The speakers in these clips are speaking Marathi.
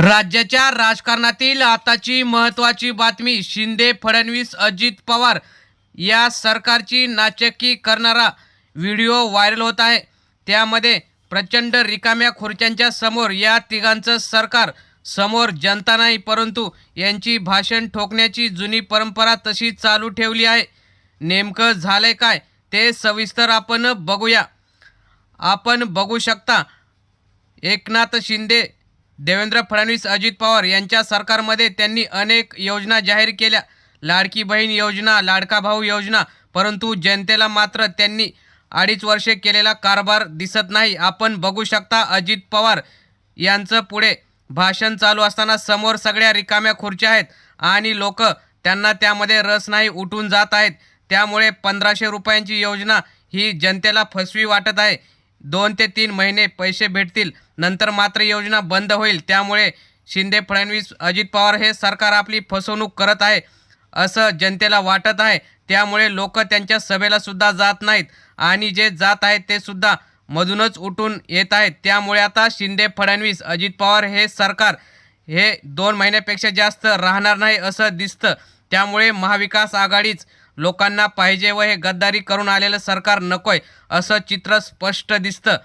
राज्याच्या राजकारणातील आताची महत्त्वाची बातमी शिंदे फडणवीस अजित पवार या सरकारची नाचक्की करणारा व्हिडिओ व्हायरल होत आहे. त्यामध्ये प्रचंड रिकाम्या खुर्च्यांच्या समोर या तिघांचं सरकार समोर जनता नाही परंतु यांची भाषण ठोकण्याची जुनी परंपरा तशी चालू ठेवली आहे. नेमकं झालंय काय ते सविस्तर आपण बघूया. आपण बघू शकता एकनाथ शिंदे देवेंद्र फडणवीस अजित पवार यांच्या सरकारमध्ये त्यांनी अनेक योजना जाहीर केल्या. लाडकी बहीण योजना लाडका भाऊ योजना परंतु जनतेला मात्र त्यांनी अडीच वर्षे केलेला कारभार दिसत नाही. आपण बघू शकता अजित पवार यांचं पुढे भाषण चालू असताना समोर सगळ्या रिकाम्या खुर्च्या आहेत आणि लोक त्यांना त्यामध्ये रस नाही उठून जात आहेत. त्यामुळे पंधराशे रुपयांची योजना ही जनतेला फसवी वाटत आहे. दोन ते तीन महिने पैसे भेटतील. नंतर मात्र योजना बंद होईल. त्यामुळे शिंदे फडणवीस अजित पवार हे सरकार आपली फसवणूक करत आहे असं जनतेला वाटत आहे. त्यामुळे लोक त्यांच्या सभेला सुद्धा जात नाहीत आणि जे जात आहेत ते सुद्धा मधूनच उठून येत आहेत. त्यामुळे आता शिंदे फडणवीस अजित पवार हे सरकार हे दोन महिन्यापेक्षा जास्त राहणार नाही असं दिसतं. त्यामुळे महाविकास आघाडीच लोकांना पाहिजे व हे गद्दारी करून आलेलं सरकार नकोय असं चित्र स्पष्ट दिसतं.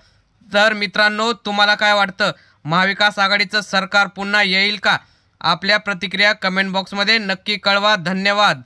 तर मित्रांनो तुम्हाला काय वाटतं? महाविकास आघाडीचं सरकार पुन्हा येईल का? आपल्या प्रतिक्रिया कमेंट बॉक्समध्ये नक्की कळवा. धन्यवाद.